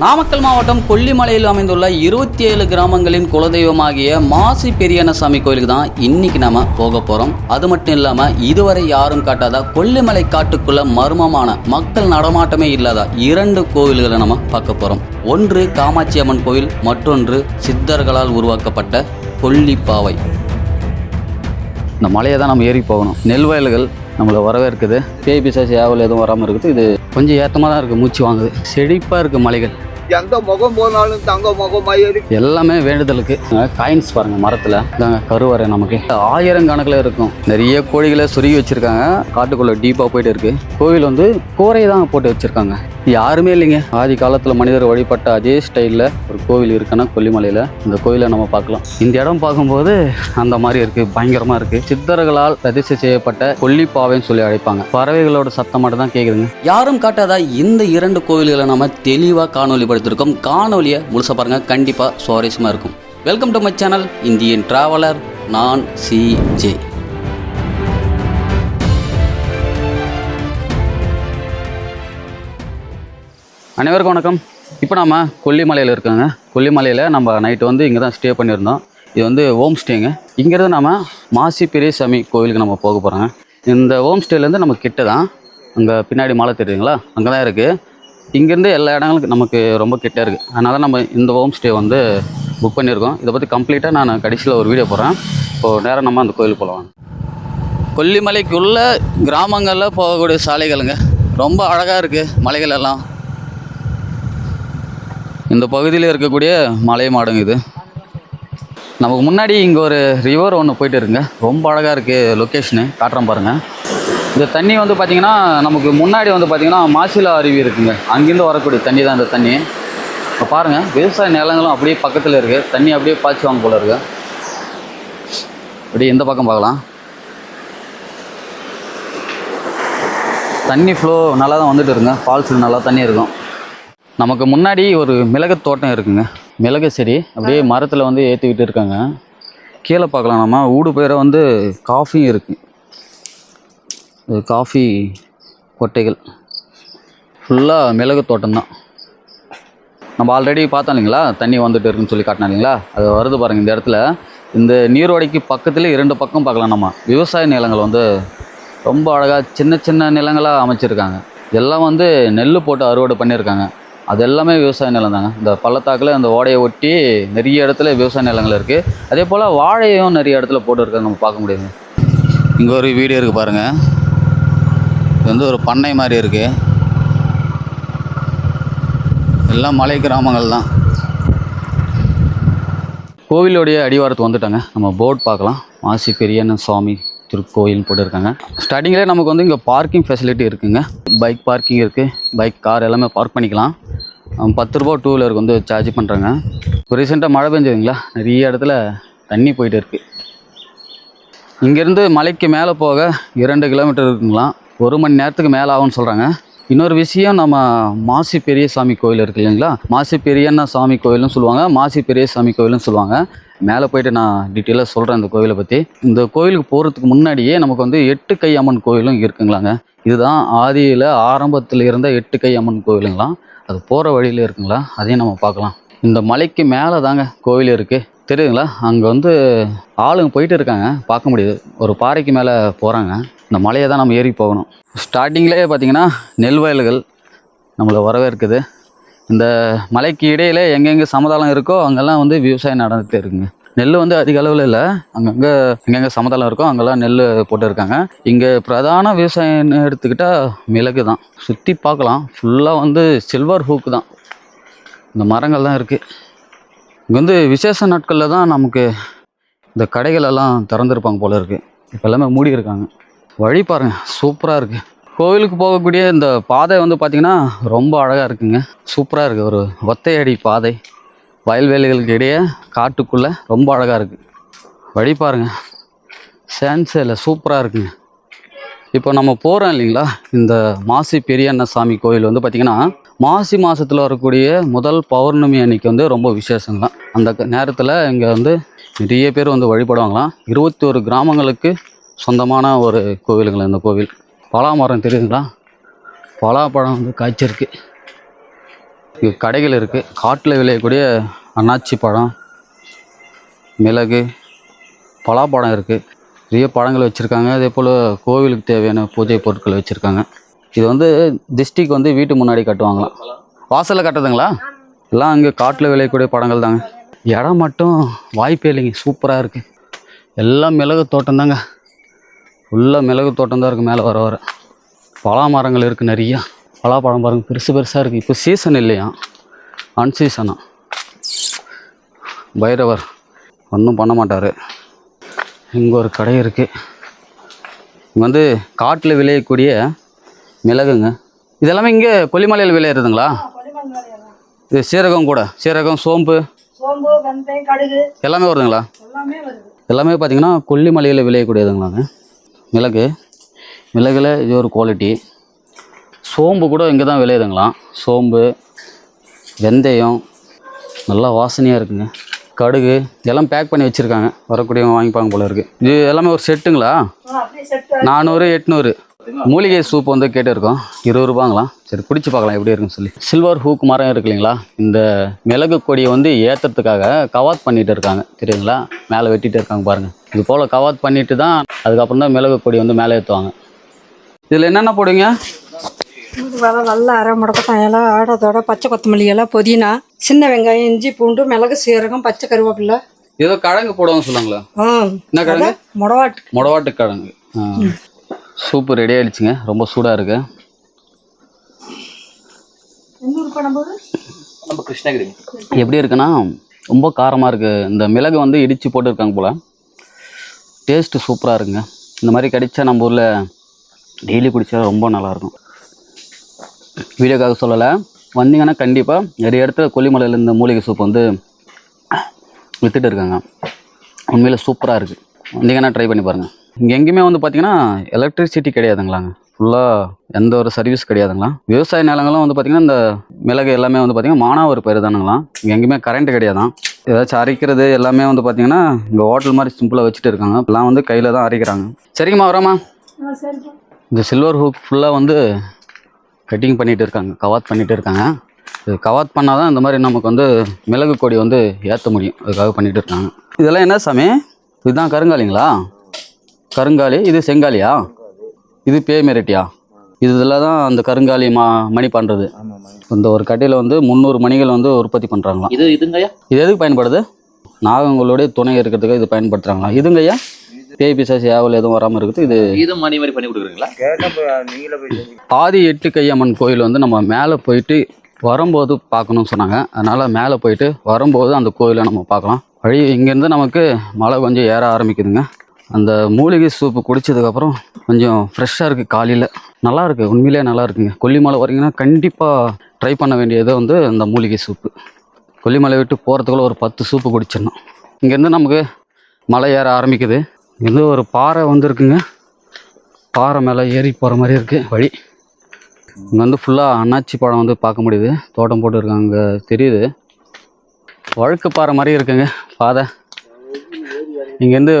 நாமக்கல் மாவட்டம் கொல்லிமலையில் அமைந்துள்ள இருபத்தி ஏழு கிராமங்களின் குலதெய்வமாகிய மாசி பெரியண்ணசாமி கோயிலுக்கு தான் இன்னைக்கு நாம போக போறோம். அது மட்டும் இல்லாம இதுவரை யாரும் காட்டாத கொல்லிமலை காட்டுக்குள்ள மர்மமான மக்கள் நடமாட்டமே இல்லாத இரண்டு கோவில்களை நம்ம பார்க்க போறோம். ஒன்று காமாட்சி அம்மன் கோவில் மற்றொன்று சித்தர்களால் உருவாக்கப்பட்ட கொல்லிப்பாவை. இந்த மலையை தான் நம்ம ஏறி போகணும். நெல் வயல்கள் நம்மளை வரவேற்குது. பேய் பிசாசி ஏவல் எதுவும் வராமல் இருக்குது. இது கொஞ்சம் ஏற்றமாக தான் இருக்குது மூச்சு வாங்குது. செழிப்பாக இருக்குது மலைகள். எந்த முகம் போனாலும் தங்க முகமாய் இருக்கு. எல்லாமே வேண்டுதலுக்கு. காயின்ஸ் பாருங்க மரத்தில். கருவறை நமக்கு. ஆயிரம் கணக்கில் இருக்கும். நிறைய கோழிகளை சொருகி வச்சிருக்காங்க. காட்டுக்குள்ள டீப்பாக போயிட்டு இருக்கு. கோவில் வந்து கூரை தான் போட்டு வச்சிருக்காங்க. யாருமே இல்லைங்க. ஆதி காலத்தில் மனிதர் வழிபட்ட அதே ஸ்டைலில் ஒரு கோவில் இருக்குன்னா கொல்லிமலையில் இந்த கோயிலை நம்ம பார்க்கலாம். இந்த இடம் பார்க்கும்போது அந்த மாதிரி இருக்கு பயங்கரமா இருக்கு. சித்தர்களால் பிரதிஷ்டை செய்யப்பட்ட கொல்லிப்பாவைன்னு சொல்லி அழைப்பாங்க. பறவைகளோட சத்தம் மட்டும் தான் கேட்குதுங்க யாரும் காட்டாத இந்த இரண்டு கோவில்களை நம்ம தெளிவாக காணொலி படுத்திருக்கோம் காணொலியை முழுசா பாருங்கள் கண்டிப்பாக சுவாரஸ்யமாக இருக்கும். Welcome to my channel Indian traveller நான் சி ஜே அனைவருக்கும் வணக்கம். இப்போ நம்ம கொல்லிமலையில் இருக்கோங்க. கொல்லிமலையில் நம்ம நைட்டு வந்து இங்கே தான் ஸ்டே பண்ணியிருந்தோம். இது வந்து ஹோம் ஸ்டேங்க இங்கேருந்து நம்ம மாசி பெரியசாமி கோவிலுக்கு நம்ம போக போகிறோங்க இந்த ஹோம் ஸ்டேலேருந்து நம்ம கிட்ட தான் அங்கே பின்னாடி மலை தெரியுங்களா அங்கே தான் இருக்குது இங்கேருந்து எல்லா இடங்களுக்கும் நமக்கு ரொம்ப கிட்டே இருக்குது அதனால் நம்ம இந்த ஹோம் ஸ்டே வந்து புக் பண்ணியிருக்கோம். இதை பற்றி கம்ப்ளீட்டாக நான் கடைசியில் ஒரு வீடியோ போடுறேன். இப்போது நேரம் நம்ம அந்த கோயிலுக்கு போகலாம் கொல்லிமலைக்குள்ள கிராமங்களில் போகக்கூடிய சாலைகளுங்க. ரொம்ப அழகாக இருக்குது மலைகள் எல்லாம். இந்த பகுதியில் இருக்கக்கூடிய மலை மாடுங்க இது. நமக்கு முன்னாடி இங்கே ஒரு ரிவர் ஒன்று போயிட்டு இருக்குங்க. ரொம்ப அழகாக இருக்குது லொக்கேஷனு காட்டுறேன் பாருங்கள் இந்த தண்ணி வந்து பார்த்திங்கன்னா நமக்கு முன்னாடி வந்து பார்த்திங்கன்னா மாசிலா அருவி இருக்குங்க. அங்கேருந்து வரக்கூடிய தண்ணி தான் இந்த தண்ணி. இப்போ பாருங்கள் விவசாய நிலங்களும் அப்படியே பக்கத்தில் இருக்குது தண்ணி அப்படியே பாய்ச்சுவாங்க போல இருக்கு. அப்படியே இந்த பக்கம் பார்க்கலாம். தண்ணி ஃப்ளோ நல்லா தான் வந்துட்டு இருங்க ஃபால்ஸுக்கு நல்லா தண்ணி இருக்கும். நமக்கு முன்னாடி ஒரு மிளகு தோட்டம் இருக்குங்க. மிளகு செடி அப்படியே மரத்தில் வந்து ஏற்றிக்கிட்டு இருக்காங்க. கீழே பார்க்கலாம் நம்ம. ஊடு பேரை வந்து காஃபியும் இருக்குது இது காஃபி கொட்டைகள். ஃபுல்லாக மிளகு தோட்டம் தான் நம்ம ஆல்ரெடி பார்த்தோம் இல்லைங்களா? தண்ணி வந்துட்டு இருக்குன்னு சொல்லி காட்டினோம் இல்லைங்களா? அது வருது பாருங்கள் இந்த இடத்துல. இந்த நீரோடைக்கு பக்கத்தில் இரண்டு பக்கம் பார்க்கலாம் நம்ம. விவசாய நிலங்கள் வந்து ரொம்ப அழகாக சின்ன சின்ன நிலங்களாக அமைச்சிருக்காங்க. இதெல்லாம் வந்து நெல் போட்டு அறுவடை பண்ணியிருக்காங்க. அது எல்லாமே விவசாய நிலம் தாங்க. இந்த பள்ளத்தாக்கில் அந்த ஓடையை ஒட்டி நிறைய இடத்துல விவசாய நிலங்கள் இருக்குது அதே போல் வாழையும் நிறைய இடத்துல போட்டுருக்காங்க நம்ம பார்க்க முடியுது இங்கே ஒரு வீடு இருக்குது பாருங்கள் இது வந்து ஒரு பண்ணை மாதிரி இருக்குது எல்லாம் மலை கிராமங்கள் தான். கோவிலுடைய அடிவாரத்துக்கு வந்துட்டாங்க. நம்ம போர்ட் பார்க்கலாம். மாசி பெரியண்ண சுவாமி திருக்கோயில் போட்டிருக்காங்க ஸ்டார்டிங்கில் நமக்கு வந்து இங்கே பார்க்கிங் ஃபெசிலிட்டி இருக்குங்க. பைக் பார்க்கிங் இருக்குது பைக் கார் எல்லாமே பார்க் பண்ணிக்கலாம். பத்து ரூபா டூ வீலருக்கு வந்து சார்ஜ் பண்ணுறாங்க இப்போ ரீசெண்டாக மழை பெஞ்சதுங்களா? நிறைய இடத்துல தண்ணி போயிட்டு இருக்குது இங்கேருந்து மலைக்கு மேலே போக இரண்டு கிலோமீட்டர் இருக்குங்களாம். ஒரு மணி நேரத்துக்கு மேலே ஆகும்னு சொல்கிறாங்க இன்னொரு விஷயம் நம்ம மாசி பெரிய சாமி கோயில் இருக்கு இல்லைங்களா? மாசி பெரியண்ணா சாமி கோயிலும் சொல்லுவாங்க. மாசி பெரிய சாமி கோயிலும் சொல்லுவாங்க. மேலே போயிட்டு நான் டீட்டெயிலாக சொல்கிறேன் இந்த கோயிலை பற்றி இந்த கோயிலுக்கு போகிறதுக்கு முன்னாடியே நமக்கு வந்து எட்டு கை அம்மன் கோயிலும் இருக்குங்களாங்க. இதுதான் ஆதியில் ஆரம்பத்தில் இருந்த எட்டு கை அம்மன் கோயிலுங்களாம். அது போகிற வழியில் இருக்குங்களா? அதையும் நம்ம பார்க்கலாம். இந்த மலைக்கு மேலே தாங்க கோயில் இருக்குது தெரியுதுங்களா? அங்கே வந்து ஆளுங்க போயிட்டு இருக்காங்க. பார்க்க முடியுது. ஒரு பாறைக்கு மேலே போகிறாங்க இந்த மலையை தான் நம்ம ஏறி போகணும். ஸ்டார்டிங்லேயே பார்த்திங்கன்னா நெல் வயல்கள் நம்மளை வரவேற்குது. இந்த மலைக்கு இடையில எங்கெங்கே சமதளம் இருக்கோ அங்கெல்லாம் வந்து விவசாயம் நடந்துகிட்டே இருக்குங்க. நெல் வந்து அதிக அளவில் இல்லை. அங்கங்கே எங்கெங்கே சமதளம் இருக்கோ அங்கெல்லாம் நெல் போட்டு இருக்காங்க இங்கே பிரதான விவசாயம்னு எடுத்துக்கிட்டால் மிளகு தான். சுற்றி பார்க்கலாம். ஃபுல்லாக வந்து சில்வர் ஹூக்கு தான். இந்த மரங்கள் தான் இருக்குது இங்கே வந்து விசேஷ நாட்களில் தான் நமக்கு இந்த கடைகளெல்லாம் திறந்துருப்பாங்க போல இருக்குது இப்போ எல்லாமே மூடி இருக்காங்க வழி பாருங்கள் சூப்பராக இருக்குது கோவிலுக்கு போகக்கூடிய இந்த பாதை வந்து பார்த்திங்கன்னா ரொம்ப அழகாக இருக்குங்க. சூப்பராக இருக்குது ஒரு ஒத்தையடி பாதை. வயல்வெளிகளுக்கு இடையே காட்டுக்குள்ளே ரொம்ப அழகாக இருக்குது வழி பாருங்கள் சான்ஸே இல்லை சூப்பராக இருக்குங்க. இப்போ நம்ம போகிறோம் இல்லைங்களா? இந்த மாசி பெரியண்ண சாமி கோவில் வந்து பார்த்திங்கன்னா மாசி மாதத்தில் வரக்கூடிய முதல் பௌர்ணமி அன்னைக்கு வந்து ரொம்ப விசேஷங்களாம் அந்த நேரத்தில் இங்கே வந்து நிறைய பேர் வந்து வழிபடுவாங்களாம். இருபத்தி ஒரு கிராமங்களுக்கு சொந்தமான ஒரு கோவிலுங்களா இந்த கோவில். பலாமரம் தெரியுதுங்களா? பலாப்பழம் வந்து காய்ச்சிருக்கு. இங்கே கடைகள் இருக்குது காட்டில் விளையக்கூடிய அன்னாச்சி பழம் மிளகு பலாப்பழம் இருக்குது நிறைய பழங்கள் வச்சுருக்காங்க. அதே போல் கோவிலுக்கு தேவையான பூஜை பொருட்கள் வச்சுருக்காங்க. இது வந்து டிஸ்ட்ரிக் வந்து வீட்டு முன்னாடி கட்டுவாங்களாம் வாசலில் கட்டுறதுங்களா? எல்லாம் அங்கே காட்டில் விளையக்கூடிய படங்கள் தாங்க. இடம் மட்டும் வாய்ப்பே இல்லைங்க. சூப்பராக இருக்குது எல்லாம் மிளகு தோட்டம் தாங்க. ஃபுல்லாக மிளகு தோட்டம் தான் இருக்குது மேலே வர வர. பலா மரங்கள் இருக்குது நிறையா. பலாப்பழம் பாருங்கள் பெருசு பெருசாக இருக்குது இப்போ சீசன் இல்லையா? அன்சீசனா பைரவர் ஒன்றும் பண்ண மாட்டார். இங்கே ஒரு கடை இருக்குது இங்கே வந்து காட்டில் விளையக்கூடிய மிளகுங்க. இதெல்லாமே இங்கே கொல்லிமலையில் விளையிறதுங்களா? இது சீரகம் கூட. சீரகம் சோம்பு எல்லாமே வருதுங்களா? எல்லாமே பார்த்தீங்கன்னா கொல்லிமலையில் விளையக்கூடியதுங்களாங்க. மிளகு. மிளகுல இது ஒரு குவாலிட்டி சோம்பு கூட இங்கே தான் விளையுதுங்களாம். சோம்பு வெந்தயம் நல்லா வாசனையாக இருக்குங்க. கடுகு எல்லாம் பேக் பண்ணி வச்சுருக்காங்க. வரக்கூடியவங்க வாங்கிப்பாங்க போல இருக்குது இது எல்லாமே ஒரு செட்டுங்களா நானூறு எட்நூறு. மூலிகை சூப் வந்து கேட்டிருக்கோம். இருபது ரூபாங்களாம். சரி பிடிச்சி பார்க்கலாம் எப்படி இருக்குன்னு சொல்லி. சில்வர் ஹூக் மரம் இருக்கு இல்லைங்களா? இந்த மிளகு கொடியை வந்து ஏற்றுறதுக்காக கவாத் பண்ணிட்டு இருக்காங்க. தெரியுங்களா மேலே வெட்டிட்டு இருக்காங்க பாருங்கள் இது போல் கவாத் பண்ணிட்டு தான் அதுக்கப்புறம் தான் மிளகு கொடி வந்து மேலே ஏற்றுவாங்க இதில் என்னென்ன போடுவீங்க? நல்லா அரை முடக்கத்தான். இலை ஆடத்தோட பச்சை கொத்தமல்லி இலை புதினா சின்ன வெங்காயம் இஞ்சி பூண்டு மிளகு சீரகம் பச்சை கருவேப்பிலை. ஏதோ கிழங்கு போடுவாங்க சொல்லுவாங்களா ஆ. என்ன கிழங்கு? முடவாட்டு. மொடவாட்டு கிழங்கு. சூப்பு ரெடி ஆயிடுச்சுங்க. ரொம்ப சூடாக இருக்கு. நம்ம கிருஷ்ணகிரி. எப்படி இருக்குன்னா ரொம்ப காரமாக இருக்குது இந்த மிளகு வந்து இடித்து போட்டுருக்காங்க போல். டேஸ்ட்டு சூப்பராக இருக்குங்க. இந்த மாதிரி கிடைச்சா நம்ம ஊரில் டெய்லி குடித்தா ரொம்ப நல்லாயிருக்கும் வீடியோக்காக சொல்லலை. வந்தீங்கன்னா கண்டிப்பாக நிறைய இடத்துல கொல்லிமலையில் இந்த மூலிகை சூப் வந்து விற்றுட்டு இருக்காங்க. உண்மையில் சூப்பராக இருக்குது வந்தீங்கன்னா ட்ரை பண்ணி பாருங்கள் இங்கே எங்கேயுமே வந்து பார்த்தீங்கன்னா எலக்ட்ரிசிட்டி கிடையாதுங்களாங்க. ஃபுல்லாக எந்த ஒரு சர்வீஸ் கிடையாதுங்களா? விவசாய நிலங்களும் வந்து பார்த்திங்கன்னா இந்த மிளகு எல்லாமே வந்து பார்த்திங்கன்னா மானாவாரி பயிர் தானுங்களாம் இங்கே எங்கேயுமே கரண்ட் கிடையாதான். ஏதாச்சும் அரைக்கிறது எல்லாமே வந்து பார்த்திங்கன்னா இங்கே ஹோட்டல் மாதிரி சிம்பிளாக வச்சுட்டு இருக்காங்க. இப்பெல்லாம் வந்து கையில் தான் அரைக்கிறாங்க. சரிங்கம்மா வரோம்மா. இந்த சில்வர் ஹூக் ஃபுல்லாக வந்து கட்டிங் பண்ணிகிட்டு இருக்காங்க. கவாத் பண்ணிகிட்டு இருக்காங்க. இது கவாத் பண்ணால் தான் இந்த மாதிரி நமக்கு வந்து மிளகு கொடி வந்து ஏற்ற முடியும். அதுக்காக பண்ணிகிட்டு இருக்காங்க. இதெல்லாம் என்ன சாமி? இதுதான் கருங்காலிங்களா? கருங்காலி இது செங்காலியா? இது பேய் மிரட்டியா? இதில் தான் அந்த கருங்காலி மா மணி பண்ணுறது. இந்த ஒரு கட்டையில் வந்து முந்நூறு மணிகள் வந்து உற்பத்தி பண்ணுறாங்களாம். இது இதுங்கய்யா இது எதுக்கு பயன்படுது? நாகங்களுடைய துணை இருக்கிறதுக்கு இது பயன்படுத்துகிறாங்களா இதுங்கய்யா பேய் பிசாசி ஏவல் எதுவும் வராமல் இருக்குது இது இது மணி மாதிரி பண்ணி கொடுக்குறீங்களா? நீங்களே போய் செஞ்சு ஆதி எட்டு கையம்மன் கோயில் வந்து நம்ம மேலே போயிட்டு வரும்போது பார்க்கணும்னு சொன்னாங்க. அதனால் மேலே போயிட்டு வரும்போது அந்த கோயிலை நம்ம பார்க்கலாம். வழி இங்கேருந்து நமக்கு மழை கொஞ்சம் ஏற ஆரம்பிக்குதுங்க. அந்த மூலிகை சூப்பு குடித்ததுக்கப்புறம் கொஞ்சம் ஃப்ரெஷ்ஷாக இருக்குது காலையில். நல்லா இருக்குது உண்மையிலேயே நல்லா இருக்குங்க. கொல்லிமலை வரீங்கன்னா கண்டிப்பாக ட்ரை பண்ண வேண்டியது வந்து அந்த மூலிகை சூப்பு. கொல்லிமலை விட்டு போகிறதுக்குள்ள ஒரு பத்து சூப்பு குடிச்சிடணும். இங்கேருந்து நமக்கு மலை ஏற ஆரம்பிக்குது. இங்கேருந்து ஒரு பாறை வந்துருக்குங்க. பாறை மேலே ஏறி போகிற மாதிரி இருக்குது வழி. இங்கே வந்து ஃபுல்லாக அன்னாச்சி பழம் வந்து பார்க்க முடியுது. தோட்டம் போட்டுருக்காங்க தெரியுது. வழுக்கு பாறை மாதிரி இருக்குங்க பாதை. இங்கேருந்து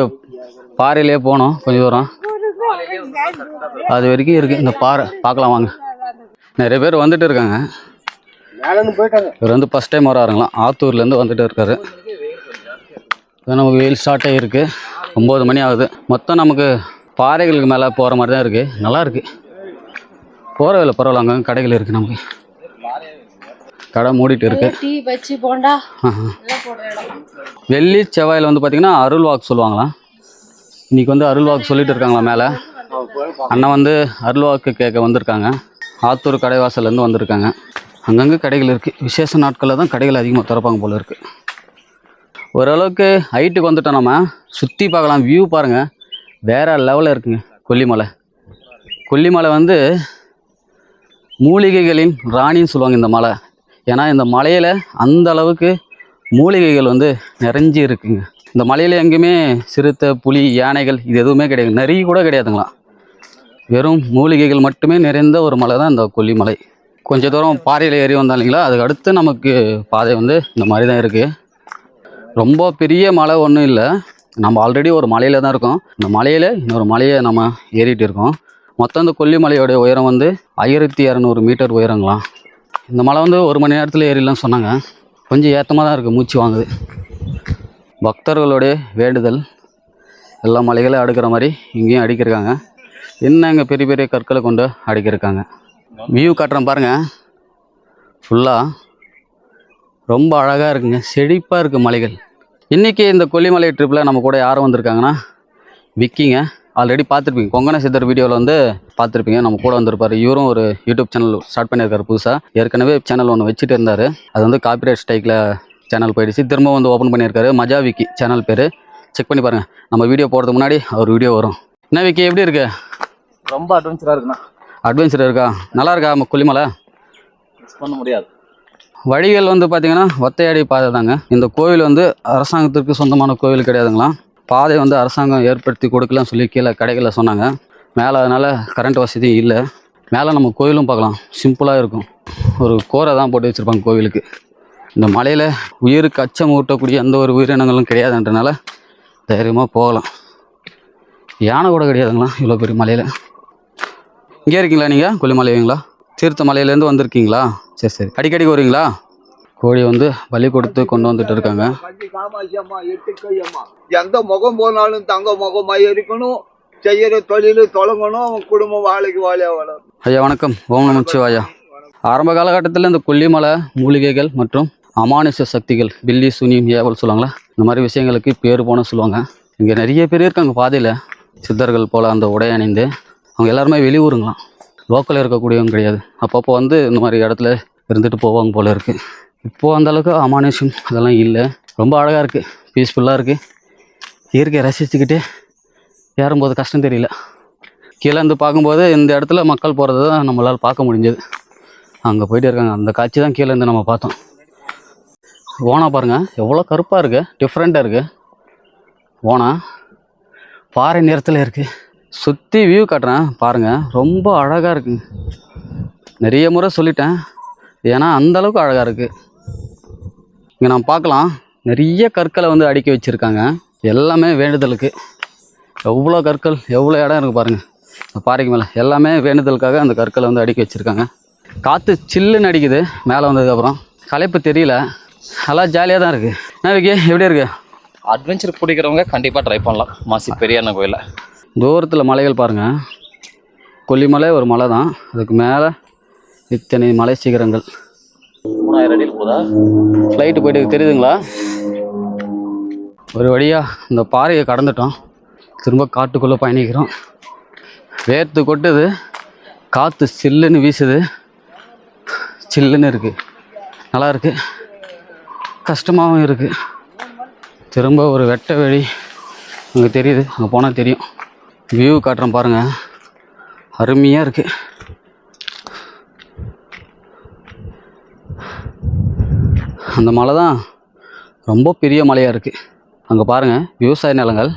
பாறையிலே போனோம் கொஞ்சம் தூரம். அது வரைக்கும் இருக்குது இந்த பாறை பார்க்கலாம் வாங்க. நிறைய பேர் வந்துட்டு இருக்காங்க. இவர் வந்து ஃபஸ்ட் டைம் வராருங்களாம். ஆத்தூர்லேருந்து வந்துட்டு இருக்காரு. இப்போ நமக்கு வெயில் ஸ்டார்ட் ஆகிருக்கு ஒம்பது மணி ஆகுது. மொத்தம் நமக்கு பாறைகளுக்கு மேலே போகிற மாதிரி தான் இருக்குது நல்லா இருக்குது போகிற வேலை பரவாயில்ல. அங்கே கடைகள் இருக்குது நமக்கு. கடை மூடிட்டு இருக்கு. வெள்ளி செவ்வாயில் வந்து பார்த்திங்கன்னா அருள் வாக்கு சொல்லுவாங்களாம். இன்றைக்கி வந்து அருள்வாக்கு சொல்லிட்டு இருக்காங்களா மேலே? அண்ணன் வந்து அருள்வாக்கு கேட்க வந்திருக்காங்க. ஆத்தூர் கடைவாசல்லேருந்து வந்திருக்காங்க. அங்கங்கே கடைகள் இருக்குது விசேஷ நாட்களில் தான் கடைகள் அதிகமாக திறப்பாங்க போல் இருக்குது ஓரளவுக்கு ஹைட்டுக்கு வந்துட்டோம் நம்ம. சுற்றி பார்க்கலாம். வியூ பாருங்கள் வேறு லெவலில் இருக்குங்க. கொல்லிமலை. கொல்லிமலை வந்து மூலிகைகளின் ராணின்னு சொல்லுவாங்க இந்த மலை. ஏன்னா இந்த மலையில் அந்த அளவுக்கு மூலிகைகள் வந்து நிறைஞ்சி இருக்குங்க. இந்த மலையில் எங்கேயுமே சிறுத்தை புலி யானைகள் இது எதுவுமே கிடையாது. நிறைய கூட கிடையாதுங்களாம் வெறும் மூலிகைகள் மட்டுமே நிறைந்த ஒரு மலை தான் இந்த கொல்லிமலை. கொஞ்ச தூரம் பாறையில் ஏறி வந்தோம் இல்லைங்களா? அதுக்கு அடுத்து நமக்கு பாதை வந்து இந்த மாதிரி தான் இருக்குது ரொம்ப பெரிய மலை ஒன்றும் இல்லை. நம்ம ஆல்ரெடி ஒரு மலையில் தான் இருக்கோம். இந்த மலையில் இன்னொரு மலையை நம்ம ஏறிட்டு இருக்கோம். மொத்தம் இந்த கொல்லிமலையோடைய உயரம் வந்து ஆயிரத்தி இரநூறு மீட்டர் உயரங்களாம் இந்த மலை வந்து ஒரு மணி நேரத்தில் ஏறிடலாம்னு சொன்னாங்க. கொஞ்சம் ஏற்றமாக தான் இருக்குது மூச்சு வாங்குது. பக்தர்களுடைய வேண்டுதல். எல்லா மலைகளையும் அடுக்கிற மாதிரி இங்கேயும் அடிக்கிருக்காங்க என்ன இங்கே பெரிய பெரிய கற்களை கொண்டு அடிக்கிருக்காங்க வியூ காட்டுறேன் பாருங்கள் ஃபுல்லாக ரொம்ப அழகாக இருக்குங்க. செழிப்பாக இருக்குது மலைகள். இன்றைக்கி இந்த கொல்லிமலை ட்ரிப்பில் நம்ம கூட யாரும் வந்திருக்காங்கன்னா விக்கிங்க. ஆல்ரெடி பார்த்துருப்பீங்க. கொங்கண சித்தர் வீடியோவில் வந்து பார்த்துருப்பீங்க. நம்ம கூட வந்திருப்பாரு. இவரும் ஒரு யூடியூப் சேனல் ஸ்டார்ட் பண்ணியிருக்காரு புதுசாக ஏற்கனவே சேனல் ஒன்று வச்சுட்டு இருந்தார். அது வந்து காப்பிரைட் ஸ்ட்ரைக்கில் சேனல் போயிடுச்சு. திரும்ப வந்து ஓப்பன் பண்ணியிருக்காரு. மஜா விக்கி சேனல் பேர். செக் பண்ணி பாருங்கள் நம்ம வீடியோ போகிறதுக்கு முன்னாடி அவர் வீடியோ வரும். என்ன விக்கி எப்படி இருக்கு? ரொம்ப அட்வென்ச்சராக இருக்குண்ணா. அட்வென்ச்சர் இருக்கா? நல்லா இருக்கா நம்ம கொல்லிமலை பண்ண முடியாது. வழிகள் வந்து பார்த்தீங்கன்னா ஒத்தையடி பாதை தாங்க. இந்த கோவில் வந்து அரசாங்கத்திற்கு சொந்தமான கோவில் கிடையாதுங்களாம் பாதை வந்து அரசாங்கம் ஏற்படுத்தி கொடுக்கலன்னு சொல்லி கீழே கடைகளில் சொன்னாங்க. மேலே அதனால் கரண்ட் வசதி இல்லை. மேலே நம்ம கோவிலும் பார்க்கலாம். சிம்பிளாக இருக்கும். ஒரு கோரை தான் போட்டு வச்சுருப்பாங்க கோவிலுக்கு. இந்த மலையில் உயிருக்கு அச்சம் ஊட்டக்கூடிய எந்த ஒரு உயிரினங்களும் கிடையாதுன்றனால தைரியமாக போகலாம். யானை கூட கிடையாதுங்களா? இவ்வளோ பெரிய மலையில். இங்கே இருக்கீங்களா நீங்கள் கொல்லிமலைங்களா? தீர்த்த மலையிலேருந்து வந்திருக்கீங்களா? சரி சரி. அடிக்கடிக்கு வருவீங்களா கோழி வந்து பலி கொடுத்து கொண்டு வந்துட்டு இருக்காங்க. எந்த முகம் போனாலும் தங்க முகமா இருக்கணும். செய்யற தொழில் தொடங்கணும். குடும்பம் வாழைக்கு வாழையா வளரும் ஐயா வணக்கம். ஓம் நமச்சிவாயா ஆரம்ப காலகட்டத்தில் இந்த கொல்லிமலை மூலிகைகள் மற்றும் அமானுஷ சக்திகள் பில்லி சுனியம் ஏவல் சொல்லுவாங்களா? இந்த மாதிரி விஷயங்களுக்கு பேர் போன சொல்லுவாங்க. இங்கே நிறைய பேர் இருக்காங்க பாதையில். சித்தர்கள் போல் அந்த உடை அணிந்து. அவங்க எல்லாருமே வெளியூருங்களாம். லோக்கலில் இருக்கக்கூடியவங்க கிடையாது. அப்பப்போ வந்து இந்த மாதிரி இடத்துல இருந்துட்டு போவாங்க போல இருக்குது இப்போது அந்த அளவுக்கு அமானுஷம் அதெல்லாம் இல்லை. ரொம்ப அழகாக இருக்குது பீஸ்ஃபுல்லாக இருக்குது இயற்கையை ரசிச்சுக்கிட்டே ஏறும்போது கஷ்டம் தெரியல. கீழே இருந்து பார்க்கும்போது இந்த இடத்துல மக்கள் போகிறது தான் நம்மளால் பார்க்க முடிஞ்சது. அங்கே போயிட்டு இருக்காங்க. அந்த காட்சி தான் கீழேருந்து நம்ம பார்த்தோம். ஓனா பாருங்க. எவ்வளோ கருப்பாக இருக்கு. டிஃப்ரெண்ட்டாக இருக்குது ஓனா பாறை நிறத்தில் இருக்குது சுற்றி வியூ காட்டுறேன். பாருங்கள் ரொம்ப அழகாக இருக்குங்க நிறைய முறை சொல்லிட்டேன். ஏன்னா அந்த அளவுக்கு அழகாக இருக்குது இங்கே நம்ம பார்க்கலாம். நிறைய கற்களை வந்து அடுக்கி வச்சுருக்காங்க. எல்லாமே வேண்டுதலுக்கு. எவ்வளோ கற்கள் எவ்வளோ இடம் இருக்குது பாருங்கள் இந்த பாறைக்கு மேலே. எல்லாமே வேண்டுதலுக்காக அந்த கற்களை வந்து அடுக்கி வச்சுருக்காங்க. காற்று சில்லுன்னு அடிக்குது. மேலே வந்ததுக்கப்புறம். களைப்பு தெரியல. நல்லா ஜாலியாக தான் இருக்குது என்ன விக்கி எப்படி இருக்கு? அட்வென்ச்சர் பிடிக்கிறவங்க கண்டிப்பாக ட்ரை பண்ணலாம். மாசி பெரியாண்ண கோயிலில். தூரத்தில் மலைகள் பாருங்கள் கொல்லிமலை ஒரு மலை தான். அதுக்கு மேலே இத்தனை மலை சிகரங்கள். மூணாயிரம் அடியில் போதா? ஃப்ளைட்டு போயிட்டு தெரியுதுங்களா? ஒரு வழியாக இந்த பாறையை கடந்துட்டோம். திரும்ப காட்டுக்குள்ளே பயணிக்கிறோம். வேர்த்து கொட்டுது. காற்று சில்லுன்னு வீசுது. சில்லுன்னு இருக்குது நல்லா இருக்குது கஷ்டமாகவும் இருக்குது திரும்ப ஒரு வெட்ட வழி அங்கே தெரியுது. அங்கே போனால் தெரியும். வியூ காட்டுறேன் பாருங்கள் அருமையாக இருக்குது அந்த மலை தான் ரொம்ப பெரிய மலையாக இருக்குது அங்கே பாருங்கள் விவசாய நிலங்கள்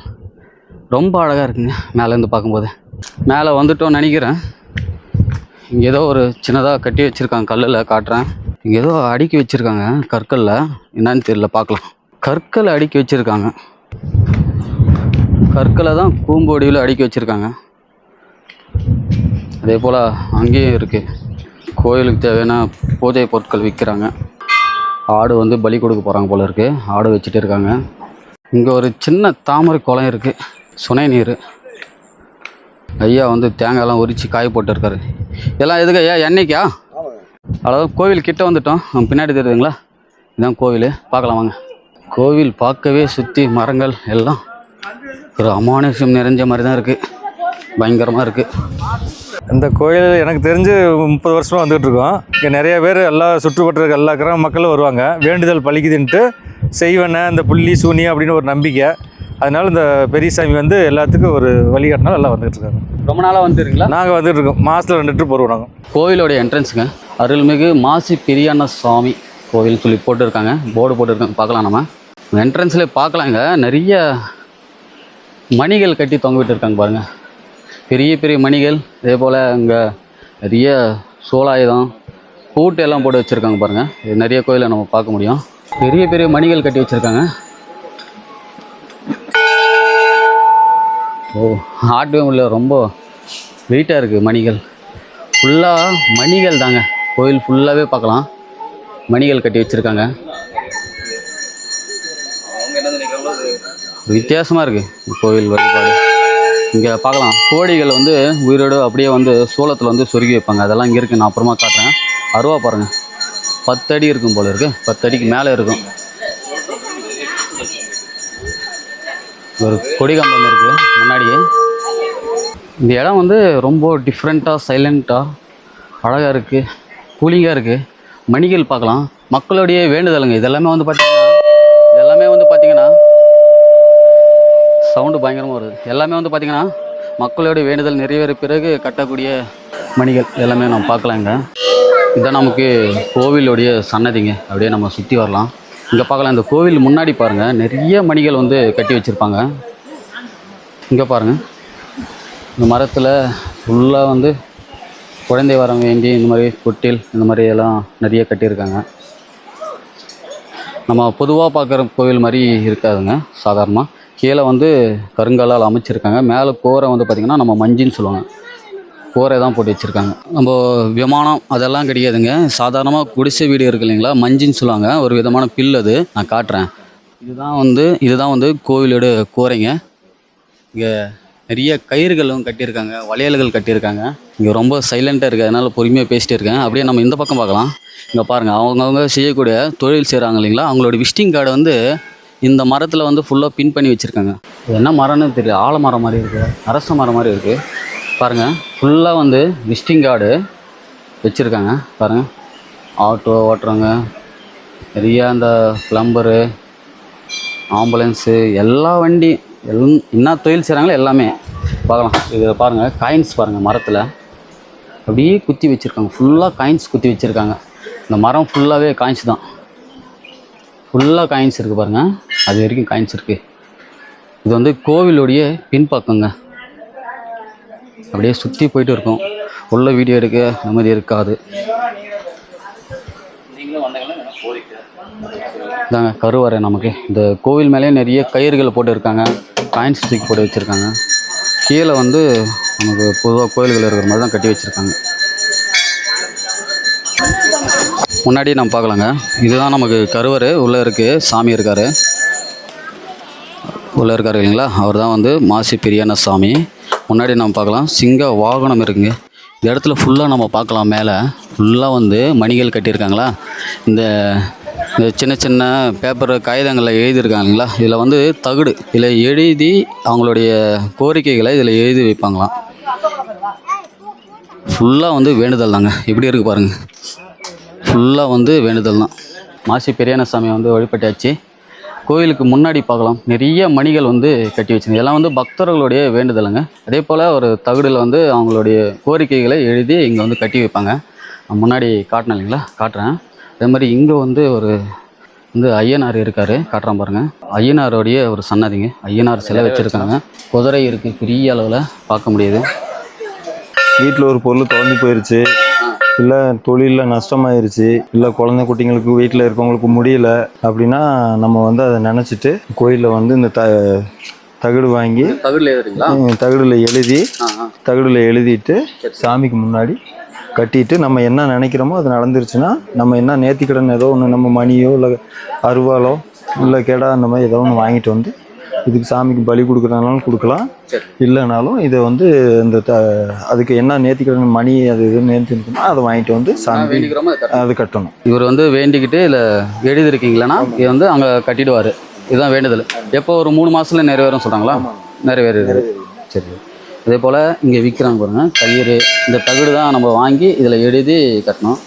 ரொம்ப அழகாக இருக்குங்க. மேலேருந்து பார்க்கும்போது. மேலே வந்துட்டோம்னு நினைக்கிறேன். இங்கே ஏதோ ஒரு சின்னதாக கட்டி வச்சுருக்காங்க கல்லில் காட்டுறேன். இங்கே ஏதோ அடுக்கி வச்சுருக்காங்க கற்களில். என்னன்னு தெரியல பார்க்கலாம். கற்களை அடுக்கி வச்சுருக்காங்க. கற்களை தான் கூம்பொடியில் அடுக்கி வச்சுருக்காங்க. அதே போல் அங்கேயும் இருக்குது கோயிலுக்கு தேவையான பூஜை பொருட்கள் விற்கிறாங்க ஆடு வந்து பலி கொடுக்க போகிறாங்க போல இருக்குது ஆடு வச்சுட்டு இருக்காங்க. இங்கே ஒரு சின்ன தாமரை குளம் இருக்குது சுனை நீர். ஐயா வந்து தேங்காயெல்லாம் உரித்து காய போட்டுருக்காரு. எல்லாம் எதுக்கு ஐயா எண்ணெய்க்கா அவ்வளோதான் கோவில் கிட்டே வந்துட்டோம். பின்னாடி தெரியுதுங்களா? இதான் கோவில். பார்க்கலாம் வாங்க. கோவில் பார்க்கவே சுற்றி மரங்கள் எல்லாம். ஒரு அமானுஷம் நிறைஞ்ச மாதிரி தான் இருக்குது பயங்கரமாக இருக்குது இந்த கோயில் எனக்கு தெரிஞ்சு முப்பது வருஷமாக வந்துகிட்டு இருக்கோம். இங்கே நிறைய பேர் எல்லா சுற்றுப்பட்டு எல்லா கிராம மக்களும் வருவாங்க. வேண்டுதல் பழிக்குதுன்ட்டு செய்வன இந்த புள்ளி சூனி அப்படின்னு ஒரு நம்பிக்கை. அதனால இந்த பெரியசாமி வந்து எல்லாத்துக்கும் ஒரு வழிகாட்டினால எல்லாம் வந்துகிட்டு இருக்காங்க. ரொம்ப நாளாக வந்துருங்களா நாங்கள் வந்துட்டு இருக்கோம். மாதத்தில் ரெண்டு ட்ரிப் வருவோம் நாங்கள் கோவிலோடைய என்ட்ரன்ஸுங்க அருள்மிகு மாசி பெரியான சுவாமி கோவில் சொல்லி போட்டிருக்காங்க. போர்டு போட்டிருக்காங்க. பார்க்கலாம் நம்ம. என்ட்ரன்ஸ்லேயே பார்க்கலாங்க. நிறைய மணிகள் கட்டி தொங்க விட்டுருக்காங்க பாருங்கள் பெரிய பெரிய மணிகள். அதே போல் இங்கே நிறைய சோலாயுதம் பூட்டு எல்லாம் போட்டு வச்சுருக்காங்க பாருங்கள் இது நிறைய கோயிலை நம்ம பார்க்க முடியும். பெரிய பெரிய மணிகள் கட்டி வச்சுருக்காங்க. ஓ ஆட்டவே முடியல ரொம்ப வெயிட்டாக இருக்குது மணிகள். ஃபுல்லாக மணிகள் தாங்க. கோயில் ஃபுல்லாகவே பார்க்கலாம். மணிகள் கட்டி வச்சுருக்காங்க. வித்தியாசமாக இருக்குது கோவில் வழிபாடு. இங்கே பார்க்கலாம். கோழிகள் வந்து உயிரோடு அப்படியே வந்து சோளத்தில் வந்து சொருகி வைப்பாங்க. அதெல்லாம் இங்கே இருக்குது நான் அப்புறமா காட்டுறேன். அருவா பாருங்கள் பத்து அடி இருக்கும் போல இருக்குது பத்து அடிக்கு மேலே இருக்கும். ஒரு கொடி கம்பம் இருக்குது முன்னாடியே. இந்த இடம் வந்து ரொம்ப டிஃப்ரெண்ட்டாக சைலண்ட்டாக அழகாக இருக்குது கூலிங்காக இருக்குது மணிகள் பார்க்கலாம். மக்களுடைய வேண்டுதலுங்க. இதெல்லாமே வந்து பார்த்திங்கன்னா எல்லாமே வந்து பார்த்திங்கன்னா சவுண்டு பயங்கரமாக வருது. எல்லாமே வந்து பார்த்திங்கன்னா மக்களுடைய வேண்டுதல் நிறைவேற பிறகு கட்டக்கூடிய மணிகள் எல்லாமே நம்ம பார்க்கலாங்க. இதான் நமக்கு கோவிலுடைய சன்னதிங்க. அப்படியே நம்ம சுற்றி வரலாம். இங்கே பார்க்கலாம் இந்த கோவில் முன்னாடி பாருங்கள் நிறைய மணிகள் வந்து கட்டி வச்சுருப்பாங்க. இங்கே பாருங்கள் இந்த மரத்தில் ஃபுல்லாக வந்து குழந்தை வரம் வேண்டி இந்த மாதிரி கொட்டில் இந்த மாதிரி எல்லாம் நிறைய கட்டியிருக்காங்க. நம்ம பொதுவாக பார்க்குற கோவில் மாதிரி இருக்காதுங்க சாதாரணமாக கீழே வந்து கருங்கல்லால் அமைச்சிருக்காங்க. மேலே கோரை வந்து பார்த்திங்கன்னா நம்ம மஞ்சின்னு சொல்லுவாங்க. கூரை தான் போட்டு வச்சுருக்காங்க. நம்ம விமானம் அதெல்லாம் கிடையாதுங்க. சாதாரணமாக குடிசை வீடு இருக்கு இல்லைங்களா? மஞ்சின்னு சொல்லுவாங்க. ஒரு விதமான பில் அது. நான் காட்டுறேன். இதுதான் வந்து இதுதான் வந்து கோவிலோட கூரைங்க. இங்கே நிறைய கயிறுகளும் கட்டியிருக்காங்க. வளையல்கள் கட்டியிருக்காங்க. இங்கே ரொம்ப சைலண்ட்டாக இருக்குது அதனால் பொறுமையாக பேசிட்டு இருக்கேன். அப்படியே நம்ம இந்த பக்கம் பார்க்கலாம். இங்கே பாருங்கள் அவங்கவுங்க செய்யக்கூடிய தொழில் செய்கிறாங்க இல்லைங்களா? அவங்களோட விசிட்டிங் கார்டை வந்து இந்த மரத்தில் வந்து ஃபுல்லாக பின் பண்ணி வச்சுருக்காங்க. என்ன மரம்னு தெரியல. ஆலமரம் மாதிரி இருக்குது அரச மரம் மாதிரி இருக்குது பாருங்கள் ஃபுல்லாக வந்து விசிட்டிங் கார்டு வச்சுருக்காங்க. பாருங்கள் ஆட்டோ ஓட்டுறவங்க நிறையா அந்த ப்ளம்பரு ஆம்புலன்ஸு எல்லா வண்டி எல் என்ன தொழில் செய்கிறாங்களோ எல்லாமே பார்க்கலாம். இது பாருங்கள் காயின்ஸ் பாருங்கள் மரத்தில். அப்படியே குத்தி வச்சுருக்காங்க. ஃபுல்லாக காயின்ஸ் குத்தி வச்சுருக்காங்க. இந்த மரம் ஃபுல்லாகவே காயின்ஸ் தான். ஃபுல்லாக காயின்ஸ் இருக்குது பாருங்கள் அது வரைக்கும் காயின்ஸ் இருக்குது இது வந்து கோவிலுடைய பின்பக்கங்க. அப்படியே சுற்றி போயிட்டு இருக்கும். உள்ள வீடியோ எடுக்க நிம்மதி இருக்காது. இதாங்க கருவறை நமக்கு. இந்த கோவில் மேலேயே நிறைய கயிறுகள் போட்டு இருக்காங்க காயின்ஸ் தூக்கி போட்டு வச்சுருக்காங்க. கீழே வந்து நமக்கு பொதுவாக கோயில்கள் இருக்கிற மாதிரி தான் கட்டி வச்சுருக்காங்க. முன்னாடி நம்ம பார்க்கலாங்க. இதுதான் நமக்கு கருவறை. உள்ளே இருக்குது சாமி இருக்கார். உள்ளே இருக்கார் இல்லைங்களா? அவர் தான் வந்து மாசி பெரியான சாமி. முன்னாடி நம்ம பார்க்கலாம். சிங்க வாகனம் இருக்குங்க. இந்த இடத்துல ஃபுல்லாக நம்ம பார்க்கலாம் மேலே. ஃபுல்லாக வந்து மணிகள் கட்டியிருக்காங்களா? இந்த இந்த சின்ன சின்ன பேப்பர் காகிதங்களில் எழுதியிருக்காங்களா? இதில் வந்து தகுடு. இதில் எழுதி அவங்களுடைய கோரிக்கைகளை இதில் எழுதி வைப்பாங்களாம். ஃபுல்லாக வந்து வேண்டுதல் தாங்க. எப்படி இருக்குது பாருங்கள் ஃபுல்லாக வந்து வேண்டுதல் தான். மாசி பெரியான சாமி வந்து வழிபட்டாச்சு. கோயிலுக்கு முன்னாடி பார்க்கலாம். நிறைய மணிகள் வந்து கட்டி வச்சுருங்க எல்லாம் வந்து பக்தர்களுடைய வேண்டுதலுங்க. அதே போல் ஒரு தகுடில் வந்து அவங்களுடைய கோரிக்கைகளை எழுதி இங்கே வந்து கட்டி வைப்பாங்க. முன்னாடி காட்டினேன் இல்லைங்களா? காட்டுறேன். அதே மாதிரி இங்கே வந்து ஒரு வந்து ஐயனார் இருக்கார். காட்டுறேன் பாருங்கள் ஐயனாருடைய ஒரு சன்னதிங்க. ஐயனார் சிலை வச்சுருக்காங்க. குதிரை இருக்குது பெரிய அளவில் பார்க்க முடியுது. வீட்டில் ஒரு பொருள் தொலைஞ்சு போயிடுச்சு இல்லை தொழிலில் நஷ்டமாயிருச்சு. இல்லை குழந்தை குட்டிங்களுக்கு வீட்டில் இருக்கவங்களுக்கு முடியல அப்படின்னா நம்ம வந்து அதை நினச்சிட்டு கோயிலில் வந்து இந்த த தகடு வாங்கி தகுடில் எழுதி தகடுல எழுதிட்டு சாமிக்கு முன்னாடி கட்டிட்டு நம்ம என்ன நினைக்கிறோமோ அது நடந்துருச்சுன்னா நம்ம என்ன நேர்த்திக்கடன் ஏதோ ஒன்று நம்ம மணியோ இல்லை அருவாலோ இல்லை கெடா அந்த மாதிரி ஏதோ ஒன்று வாங்கிட்டு வந்து இதுக்கு சாமிக்கு பலி கொடுக்குறதுனாலும் கொடுக்கலாம். இல்லைனாலும் இதை வந்து இந்த த அதுக்கு என்ன நேர்த்திக்கடன் மணி அது இது நேர்த்திக்கணுமோ அதை வாங்கிட்டு வந்து சாமி அதை கட்டணும். இவர் வந்து வேண்டிக்கிட்டு இல்லை எழுதிருக்கீங்களா இது வந்து அங்கே கட்டிடுவார். இதுதான் வேண்டுதல். எப்போ ஒரு மூணு மாசத்துல நிறைவேறும் சொல்கிறாங்களா நிறைவேறுது சரி. அதே போல் இங்கே விற்கிறாங்க பாருங்க கயிறு. இந்த தகுடு தான் நம்ம வாங்கி இதில் எழுதி கட்டணும்.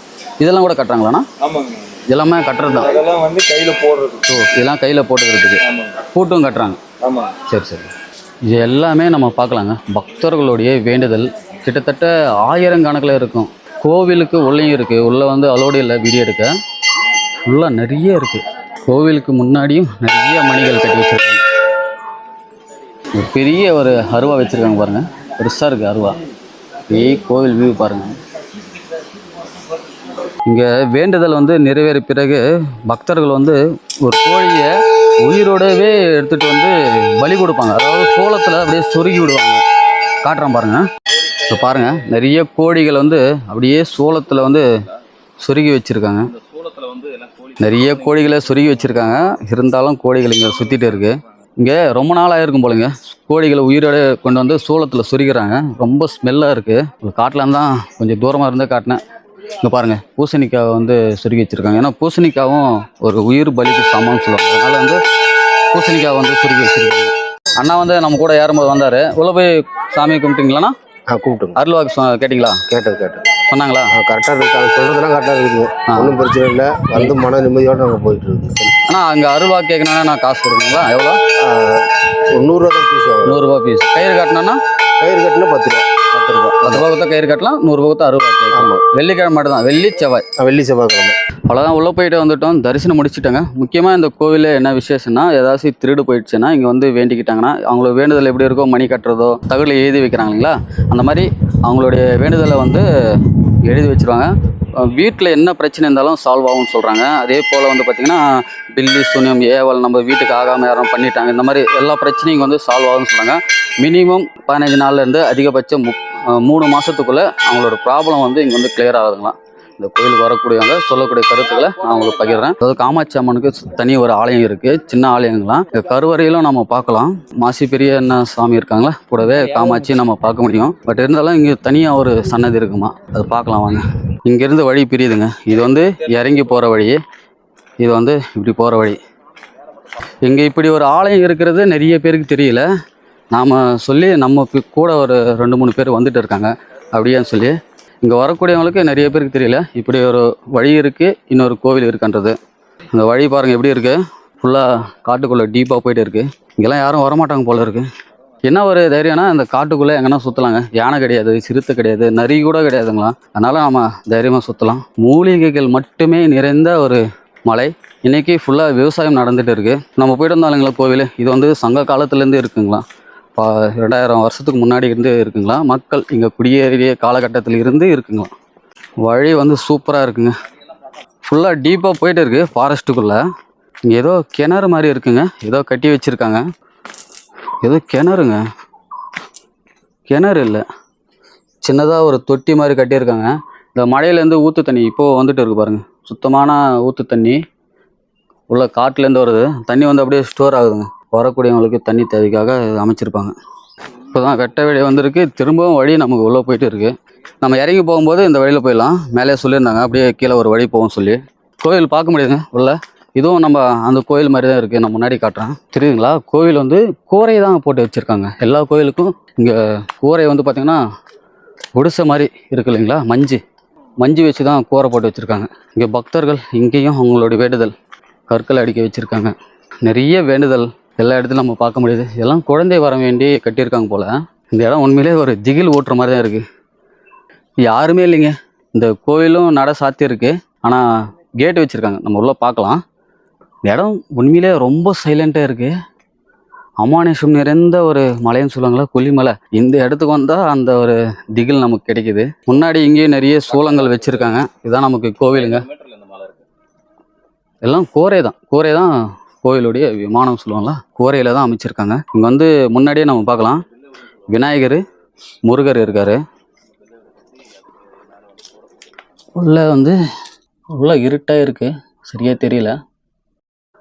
இதெல்லாம் கூட கட்டுறாங்களாண்ணா? ஆமாங்க. எல்லாமே கட்டுறது தான் அதெல்லாம் வந்து கையில் போடுறது ஸோ இதெல்லாம் கையில் போட்டுக்கிறதுக்கு. பூட்டும் கட்டுறாங்க. ஆமாங்க. சரி சரி. இது எல்லாமே நம்ம பார்க்கலாங்க. பக்தர்களுடைய வேண்டுதல். கிட்டத்தட்ட ஆயிரக்கணக்கில் இருக்கும். கோவிலுக்கு உள்ளேயும் இருக்குது உள்ளே வந்து அலோடு இல்லை வீடியோ எடுக்க. உள்ளே நிறைய இருக்குது கோவிலுக்கு முன்னாடியும் நிறைய மணிகள் கட்டி வச்சிருக்காங்க. ஒரு பெரிய ஒரு அருவா வச்சுருக்காங்க பாருங்கள் பெருசாக இருக்குது அருவா. ஏய் கோவில் வியூ பாருங்கள் இங்கே வேண்டுதல் வந்து நிறைவேறிய பிறகு பக்தர்கள் வந்து ஒரு கோழியை உயிரோடவே எடுத்துகிட்டு வந்து பலி கொடுப்பாங்க. அதாவது சோளத்தில் அப்படியே சொருகி விடுவாங்க. காட்டுறேன் பாருங்கள் இப்போ பாருங்கள் நிறைய கோழிகள் வந்து அப்படியே சோளத்தில் வந்து சொருகி வச்சுருக்காங்க. நிறைய கோழிகளை சொருகி வச்சுருக்காங்க. இருந்தாலும் கோழிகள் இங்கே சுற்றிட்டு இருக்குது இங்கே ரொம்ப நாளாக இருக்கும் போலங்க. கோழிகளை உயிரோட கொண்டு வந்து சூளத்தில் சொருகிறாங்க. ரொம்ப ஸ்மெல்லாக இருக்குது காட்டில் தான் கொஞ்சம் தூரமாக இருந்தால் காட்டினேன். இங்கே பாருங்கள் பூசணிக்காவை வந்து சொருகி வச்சுருக்காங்க. ஏன்னா பூசணிக்காவும் ஒரு உயிர் பலிக்கு சமம்னு சொல்லுவாங்க. அதனால வந்து பூசணிக்காவை வந்து சொருகி வச்சுருக்காங்க. அண்ணா வந்து நம்ம கூட ஏறும்போது வந்தார். உள்ளே போய் சாமி கும்பிட்டீங்களாண்ணா? ஆ கூப்பிட்டுங்க அருள்வாக்கு சொ கேட்டிங்களா? கேட்டது கேட்டது சொன்னாங்களா? கரெக்டாக இருக்கு. சொல்கிறதுலாம் கரெக்டாக இருக்குது. ஒன்றும் பிரச்சனை இல்லை. வந்து மன நிம்மதியோடு நாங்கள் போயிட்டு இருக்கோம். அண்ணா அங்கே அருள்வாக்கு கேட்கணுன்னா நான் காசு கொடுக்குங்களா எவ்வளோ? நூறுரூவா தான் பீஸ் நூறுரூவா பீஸ் கயிறு கட்டினோன்னா கயிறு கட்டினா பத்து ரூபா. பத்து ரூபா. பத்து ரூபா கொடுத்தா கயிறு கட்டலாம் நூறுரூவா கொடுத்தா அறுபது ரூபா ஆமாம் வெள்ளிக்கிழமை மட்டும் தான் வெள்ளி செவ்வாய். வெள்ளி செவ்வாய்க்கிழமை அவ்வளோதான் உள்ளே போயிட்டு வந்துட்டோம். தரிசனம் முடிச்சிட்டோங்க. முக்கியமாக இந்த கோவிலில் என்ன விசேஷம்னா ஏதாச்சும் திருடு போயிடுச்சுன்னா இங்கே வந்து வேண்டிக்கிட்டாங்கன்னா அவங்களோட வேண்டுதல் எப்படி இருக்கோ மணி கட்டுறதோ தகவலை எழுதி வைக்கிறாங்க இல்லைங்களா? அந்த மாதிரி அவங்களுடைய வேண்டுதலை வந்து எழுதி வச்சிருவாங்க. வீட்டில் என்ன பிரச்சனை இருந்தாலும் சால்வ் ஆகும்னு சொல்கிறாங்க அதே போல் வந்து பார்த்திங்கன்னா பில்லி சூன்யம் ஏவல் நம்ம வீட்டுக்கு ஆகாமல் யாரும் பண்ணிட்டாங்க. இந்த மாதிரி எல்லா பிரச்சனையும் வந்து சால்வ் ஆகும்னு சொல்கிறாங்க மினிமம் பதினஞ்சு நாள்லேருந்து அதிகபட்சம் முப் மூணு மாதத்துக்குள்ளே அவங்களோட ப்ராப்ளம் வந்து இங்கே வந்து கிளியர் ஆகுதுங்களாம். இந்த கோயிலுக்கு வரக்கூடியவங்க சொல்லக்கூடிய கருத்துக்களை நான் உங்களுக்கு பகிர்றேன். அதாவது காமாட்சி அம்மனுக்கு தனி ஒரு ஆலயம் இருக்குது சின்ன ஆலயங்களாம். இந்த கருவறையிலும் நம்ம பார்க்கலாம். மாசி பெரிய என்ன சாமி இருக்காங்களா? கூடவே காமாட்சி நம்ம பார்க்க முடியும். பட் இருந்தாலும் இங்கே தனியாக ஒரு சன்னதி இருக்குமா? அது பார்க்கலாம் வாங்க. இங்கேருந்து வழி பிரியுதுங்க. இது வந்து இறங்கி போகிற வழி. இது வந்து இப்படி போகிற வழி. இங்கே இப்படி ஒரு ஆலயம் இருக்கிறது நிறைய பேருக்கு தெரியல. நாம் சொல்லி நம்ம கூட ஒரு ரெண்டு மூணு பேர் வந்துட்டு இருக்காங்க. அப்படியான்னு சொல்லி இங்கே வரக்கூடியவங்களுக்கு நிறைய பேருக்கு தெரியல. இப்படி ஒரு வழி இருக்குது இன்னொரு கோவில் இருக்குன்றது. இந்த வழி பாருங்கள் எப்படி இருக்குது ஃபுல்லாக காட்டுக்குள்ளே டீப்பாக போயிட்டு இருக்குது இங்கெல்லாம் யாரும் வரமாட்டாங்க போல இருக்குது என்ன ஒரு தைரியம்னா இந்த காட்டுக்குள்ளே எங்கன்னா சுற்றலாங்க யானை கிடையாது சிறுத்தை கிடையாது நரி கூட கிடையாதுங்களா? அதனால் நம்ம தைரியமாக சுற்றலாம் மூலிகைகள் மட்டுமே நிறைந்த ஒரு மலை. இன்றைக்கி ஃபுல்லாக விவசாயம் நடந்துகிட்டு இருக்குது நம்ம போயிட்டு வந்தாலுங்களா கோவில். இது வந்து சங்க காலத்துலேருந்து இருக்குங்களா? பா ரெண்டாயிரம் வருஷத்துக்கு முன்னாடி இருந்து இருக்குங்களா? மக்கள் இங்கே குடியேறிய காலகட்டத்தில் இருந்து இருக்குங்களா வழி வந்து சூப்பராக இருக்குங்க. ஃபுல்லாக டீப்பாக போயிட்டு இருக்குது ஃபாரஸ்ட்டுக்குள்ளே இங்கே ஏதோ கிணறு மாதிரி இருக்குங்க. ஏதோ கட்டி வச்சுருக்காங்க. ஏதோ கிணறுங்க. கிணறு இல்லை. சின்னதாக ஒரு தொட்டி மாதிரி கட்டியிருக்காங்க. இந்த மழையிலேருந்து ஊற்று தண்ணி இப்போது வந்துட்டு இருக்கு பாருங்கள் சுத்தமான ஊற்று தண்ணி. உள்ள காட்டிலேருந்து வருது. தண்ணி வந்து அப்படியே ஸ்டோர் ஆகுதுங்க. வரக்கூடியவங்களுக்கு தண்ணி தேவைக்காக அமைச்சிருப்பாங்க. இப்போ தான் வெட்ட வழி வந்திருக்கு. திரும்பவும் வழி நமக்கு உள்ளே போயிட்டு இருக்கு. நம்ம இறங்கி போகும்போது இந்த வழியில் போயிடலாம். மேலே சொல்லியிருந்தாங்க. அப்படியே கீழே ஒரு வழி போகும் சொல்லி. கோவில் பார்க்க முடியுதுங்க உள்ள. இதுவும் நம்ம அந்த கோயில் மாதிரி தான் இருக்குது நான் முன்னாடி காட்டுறேன். தெரியுதுங்களா? கோவில் வந்து கூரை தான் போட்டு வச்சுருக்காங்க. எல்லா கோயிலுக்கும் இங்கே கூரை வந்து பார்த்திங்கன்னா குடிசை மாதிரி இருக்கு இல்லைங்களா? மஞ்சு. மஞ்சு வச்சு தான் கூரை போட்டு வச்சுருக்காங்க. இங்கே பக்தர்கள் இங்கேயும் அவங்களுடைய வேண்டுதல். கற்கள் அடிக்க வச்சுருக்காங்க. நிறைய வேண்டுதல் எல்லா இடத்துலையும் நம்ம பார்க்க முடியுது. எல்லாம் குழந்தை வர வேண்டி கட்டியிருக்காங்க போல். இந்த இடம் உண்மையிலே ஒரு திகில் ஓட்டுற மாதிரி தான் இருக்குது யாருமே இல்லைங்க. இந்த கோயிலும் நட சாத்தி இருக்கு. ஆனால் கேட் வச்சுருக்காங்க. நம்ம உள்ளே பார்க்கலாம். இந்த இடம் உண்மையிலே ரொம்ப சைலண்ட்டாக இருக்குது அமானுஷம் நிறைந்த ஒரு மலைன்னு சொல்லுவாங்களா கொல்லிமலை. இந்த இடத்துக்கு வந்தால் அந்த ஒரு திகில் நமக்கு கிடைக்குது. முன்னாடி இங்கேயும் நிறைய சூளங்கள் வச்சுருக்காங்க. இதுதான் நமக்கு கோவிலுங்க. எல்லாம் கோரை தான். கோரை தான் கோயிலுடைய விமானம் சொல்லுவாங்களா? கோரையில் தான் அமைச்சிருக்காங்க. இங்கே வந்து முன்னாடியே நம்ம பார்க்கலாம். விநாயகர் முருகர் இருக்கார். உள்ளே வந்து உள்ள இருட்டாக இருக்குது சரியாக தெரியல.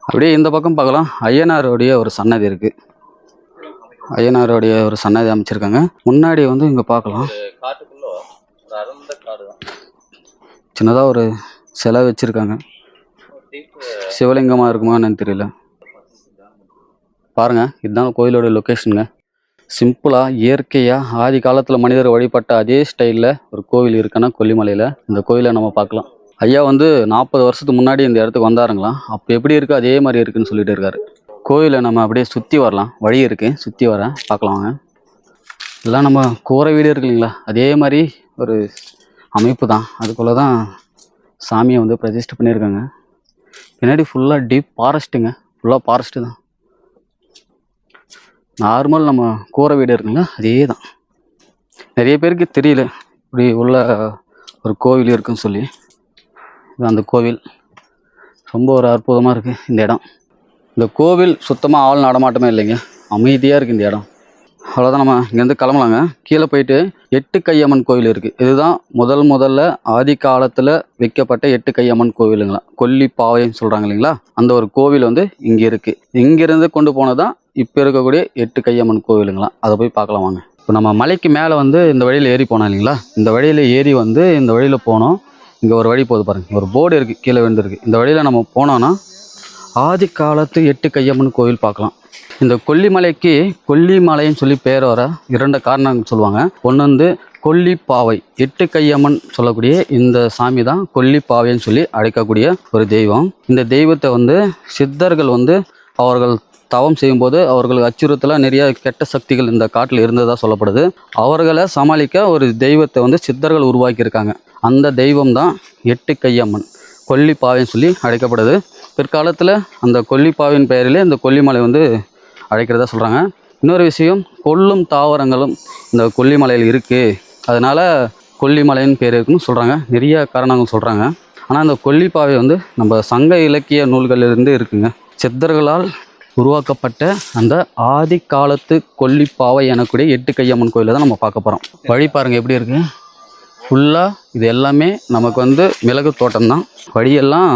அப்படியே இந்த பக்கம் பார்க்கலாம். ஐயனாருடைய ஒரு சன்னதி இருக்குது ஐயனாருடைய ஒரு சன்னதி அமைச்சிருக்காங்க. முன்னாடி வந்து இங்கே பார்க்கலாம். சின்னதாக ஒரு சிலை வச்சுருக்காங்க. சிவலிங்கமாக இருக்குமா என்னன்னு தெரியல. பாருங்க இதுதான் கோயிலோட லொக்கேஷனுங்க சிம்பிளாக இயற்கையாக ஆதி காலத்தில் மனிதர் வழிபட்ட அதே ஸ்டைலில் ஒரு கோவில் இருக்குன்னா கொல்லிமலையில் இந்த கோயிலை நம்ம பார்க்கலாம். ஐயா வந்து நாற்பது வருஷத்துக்கு முன்னாடி இந்த இடத்துக்கு வந்தாருங்களாம் அப்போ எப்படி இருக்குது அதே மாதிரி இருக்குன்னு சொல்லிட்டு இருக்காரு. கோயிலை நம்ம அப்படியே சுற்றி வரலாம். வழி இருக்குது சுற்றி வரேன் பார்க்கலாம் வாங்க. எல்லாம் நம்ம கூரை வீடு இருக்கு இல்லைங்களா? அதே மாதிரி ஒரு அமைப்பு தான். அதுக்குள்ளே தான் சாமியை வந்து பிரதிஷ்டை பண்ணியிருக்காங்க. பின்னாடி ஃபுல்லாக டீப் ஃபாரஸ்ட்டுங்க ஃபுல்லாக ஃபாரஸ்ட்டு தான். நார்மல் நம்ம கூரை வீடு இருக்குங்களா? அதே தான் நிறைய பேருக்கு தெரியல. இப்படி உள்ள ஒரு கோவில் இருக்குன்னு சொல்லி. இது அந்த கோவில். ரொம்ப ஒரு அற்புதமாக இருக்குது இந்த இடம். இந்த கோவில் சுத்தமாக ஆள் நடமாட்டமே இல்லைங்க. அமைதியாக இருக்குது இந்த இடம். அவ்வளோதான் நம்ம இங்கேருந்து கிளம்பலாங்க. கீழே போயிட்டு எட்டு கையம்மன் கோவில் இருக்குது இதுதான் முதல் முதல்ல ஆதி காலத்தில் வைக்கப்பட்ட எட்டு கையம்மன் கோவிலுங்களா. கொல்லி பாவைன்னு சொல்கிறாங்க இல்லைங்களா? அந்த ஒரு கோவில் வந்து இங்கே இருக்குது இங்கேருந்து கொண்டு போனதான் இப்போ இருக்கக்கூடிய எட்டு கையம்மன் கோவிலுங்களாம் அதை போய் பார்க்கலாம் வாங்க. இப்போ நம்ம மலைக்கு மேலே வந்து இந்த வழியில் ஏறி போனோம் இல்லைங்களா? இந்த வழியில் ஏறி வந்து இந்த வழியில் போனோம். இங்கே ஒரு வழி போகுது பாருங்கள் ஒரு போர்டு இருக்குது கீழே விழுந்துருக்கு. இந்த வழியில் நம்ம போனோன்னா ஆதி காலத்து எட்டு கையம்மன் கோவில் பார்க்கலாம். இந்த கொல்லிமலைக்கு கொல்லிமலைன்னு சொல்லி பேர் வர இரண்டு காரணங்கள் சொல்லுவாங்க. ஒன்று வந்து கொல்லிப்பாவை எட்டு கையம்மன் சொல்லக்கூடிய இந்த சாமி தான் கொல்லிப்பாவைன்னு சொல்லி அழைக்கக்கூடிய ஒரு தெய்வம். இந்த தெய்வத்தை வந்து சித்தர்கள் வந்து அவர்கள் தவம் செய்யும்போது அவர்களுக்கு அச்சுறுத்தலாக நிறைய கெட்ட சக்திகள் இந்த காட்டில் இருந்ததாக சொல்லப்படுது. அவர்களை சமாளிக்க ஒரு தெய்வத்தை வந்து சித்தர்கள் உருவாக்கியிருக்காங்க. அந்த தெய்வம் தான் எட்டு கையம்மன் கொல்லிப்பாவைன்னு சொல்லி அழைக்கப்படுது. பிற்காலத்தில் அந்த கொல்லிப்பாவின் பெயரிலே இந்த கொல்லிமலை வந்து அழைக்கிறதா சொல்கிறாங்க இன்னொரு விஷயம் கொல்லும் தாவரங்களும் இந்த கொல்லிமலையில் இருக்குது அதனால் கொல்லிமலைன்னு பேர் இருக்குன்னு சொல்கிறாங்க நிறைய காரணங்கள் சொல்கிறாங்க ஆனால் அந்த கொல்லிப்பாவை வந்து நம்ம சங்க இலக்கிய நூல்களிலிருந்து இருக்குங்க. சித்தர்களால் உருவாக்கப்பட்ட அந்த ஆதி காலத்து கொல்லிப்பாவை எனக்கூடிய எட்டு கையம்மன் கோயிலை தான் நம்ம பார்க்க போகிறோம் வழி பாருங்கள் எப்படி இருக்குது ஃபுல்லாக இது எல்லாமே நமக்கு வந்து மிளகு தோட்டம் தான் வழியெல்லாம்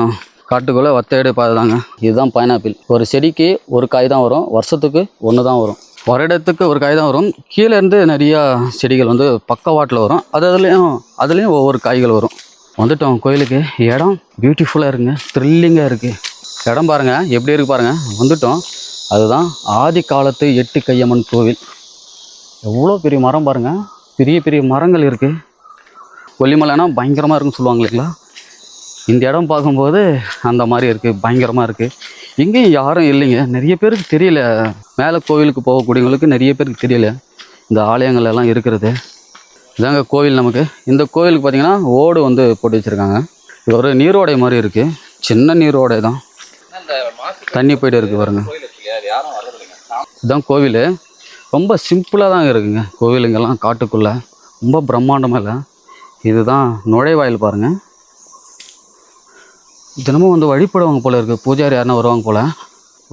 காட்டுக்குள்ளே வத்தையடி பாதை தாங்க இதுதான் பைனாப்பிள் ஒரு செடிக்கு ஒரு காய் தான் வரும். வருஷத்துக்கு ஒன்று தான் வரும். வருடத்துக்கு ஒரு காய் தான் வரும். கீழே இருந்து நிறையா செடிகள் வந்து பக்கவாட்டில் வரும். அது அதுலேயும் அதுலேயும் ஒவ்வொரு காய்கள் வரும். வந்துட்டோம் கோயிலுக்கு. இடம் பியூட்டிஃபுல்லாக இருக்குங்க. த்ரில்லிங்காக இருக்குது இடம் பாருங்கள் எப்படி இருக்கு பாருங்கள் வந்துட்டோம். அதுதான் ஆதி காலத்து எட்டு கையம்மன் கோவில். எவ்வளோ பெரிய மரம் பாருங்கள் பெரிய பெரிய மரங்கள் இருக்குது கொல்லிமலைனா பயங்கரமாக இருக்குன்னு சொல்லுவாங்க இல்லைங்களா? இந்த இடம் பார்க்கும்போது அந்த மாதிரி இருக்குது பயங்கரமாக இருக்குது எங்கேயும் யாரும் இல்லைங்க. நிறைய பேருக்கு தெரியல. மேலே கோவிலுக்கு போகக்கூடியவங்களுக்கு நிறைய பேருக்கு தெரியல. இந்த ஆலயங்கள் எல்லாம் இருக்கிறது. இதாங்க கோவில் நமக்கு. இந்த கோவிலுக்கு பார்த்தீங்கன்னா ஓடு வந்து போட்டு வச்சுருக்காங்க. இது ஒரு நீரோடை மாதிரி இருக்குது சின்ன நீரோடை தான். தண்ணி போய்ட்டு இருக்குது பாருங்க. இதுதான் கோவில். ரொம்ப சிம்பிளாக தான் இருக்குங்க கோவிலுங்கெல்லாம் காட்டுக்குள்ளே. ரொம்ப பிரம்மாண்டமாக இல்லை. இதுதான் நுழைவாயில் பாருங்கள் தினமும் வந்து வழிபடுவாங்க போல இருக்குது பூஜாரி யாருன்னா வருவாங்க போல்.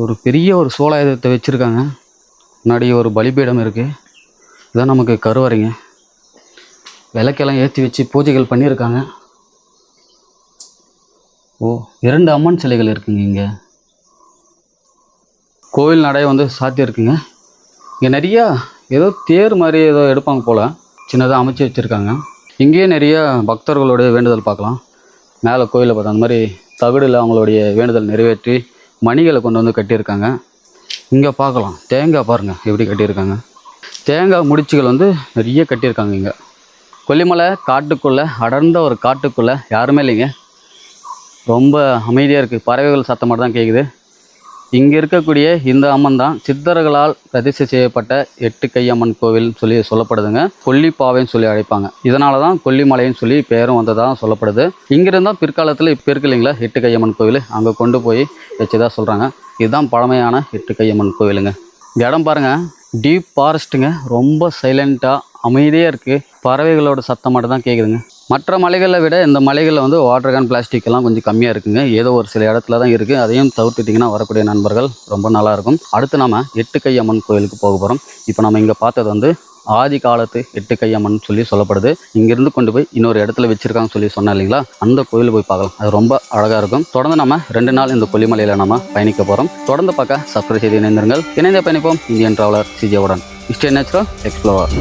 ஒரு பெரிய ஒரு சோலாயுதத்தை வச்சுருக்காங்க. முன்னாடி ஒரு பலிபீடம் இருக்குது இதான் நமக்கு கருவறைங்க. விளக்கெல்லாம் ஏற்றி வச்சு பூஜைகள் பண்ணியிருக்காங்க. ஓ இரண்டு அம்மன் சிலைகள் இருக்குங்க இங்கே. கோவில் நடை வந்து சாத்தியிருக்குங்க இங்கே நிறையா ஏதோ தேர் மாதிரி ஏதோ எடுப்பாங்க போல். சின்னதாக அமைச்சு வச்சுருக்காங்க. இங்கேயே நிறைய பக்தர்களுடைய வேண்டுதல் பார்க்கலாம். மேலே கோயிலில் பார்த்தா அந்த மாதிரி தகடில் அவங்களுடைய வேண்டுதல் நிறைவேற்றி மணிகளை கொண்டு வந்து கட்டியிருக்காங்க. இங்கே பார்க்கலாம். தேங்காய் பாருங்கள் எப்படி கட்டியிருக்காங்க. தேங்காய் முடிச்சுகள் வந்து நிறைய கட்டியிருக்காங்க இங்கே. கொல்லிமலை காட்டுக்குள்ளே அடர்ந்த ஒரு காட்டுக்குள்ளே யாருமே இல்லைங்க. ரொம்ப அமைதியாக இருக்குது பறவைகள் சத்தம் மட்டும் தான் கேட்குது இங்கே இருக்கக்கூடிய இந்த அம்மன் தான் சித்தர்களால் பிரதிஷ்டை செய்யப்பட்ட எட்டு கையம்மன் கோவில் சொல்லி சொல்லப்படுதுங்க. கொல்லிப்பாவைன்னு சொல்லி அழைப்பாங்க. இதனால தான் கொல்லிமலைன்னு சொல்லி பேரும் வந்ததாக சொல்லப்படுது. இங்கிருந்தால் பிற்காலத்தில் இப்போ இருக்கு இல்லைங்களா? எட்டு கையம்மன் கோவில். அங்கே கொண்டு போய் வச்சதா சொல்கிறாங்க இதுதான் பழமையான எட்டு கையம்மன் கோவிலுங்க. இந்த இடம் பாருங்கள் டீப் ஃபாரஸ்ட்டுங்க. ரொம்ப சைலண்ட்டாக அமைதியாக இருக்குது பறவைகளோட சத்தம் மட்டும் தான் கேட்குதுங்க மற்ற மலைகளை விட இந்த மலைகளில் வந்து வாட்டர் கேன் பிளாஸ்டிக் எல்லாம் கொஞ்சம் கம்மியாக இருக்குங்க. ஏதோ ஒரு சில இடத்துல தான் இருக்குது அதையும் தவிர்த்துட்டிங்கன்னா வரக்கூடிய நண்பர்கள் ரொம்ப நல்லாயிருக்கும் அடுத்து நம்ம எட்டு கையம்மன் கோயிலுக்கு போக போகிறோம் இப்போ நம்ம இங்கே பார்த்தது வந்து ஆதி காலத்து எட்டு கையம்மன் சொல்லி சொல்லப்படுது. இங்கேருந்து கொண்டு போய் இன்னொரு இடத்துல வச்சுருக்காங்கன்னு சொல்லி சொன்னேன் இல்லைங்களா? அந்த கோயிலுக்கு போய் பார்க்கலாம். அது ரொம்ப அழகாக இருக்கும். தொடர்ந்து நம்ம ரெண்டு நாள் இந்த கொல்லிமலையில் நம்ம பயணிக்க போகிறோம் தொடர்ந்து பார்க்க சப்ஸ்கிரைப் செய்து இணைந்திருங்கள். இணைந்த பயணிப்போம். இந்தியன் ட்ராவலர் சிஜியோடன் இஸ்டே நேச்சுரல் எக்ஸ்ப்ளோவர்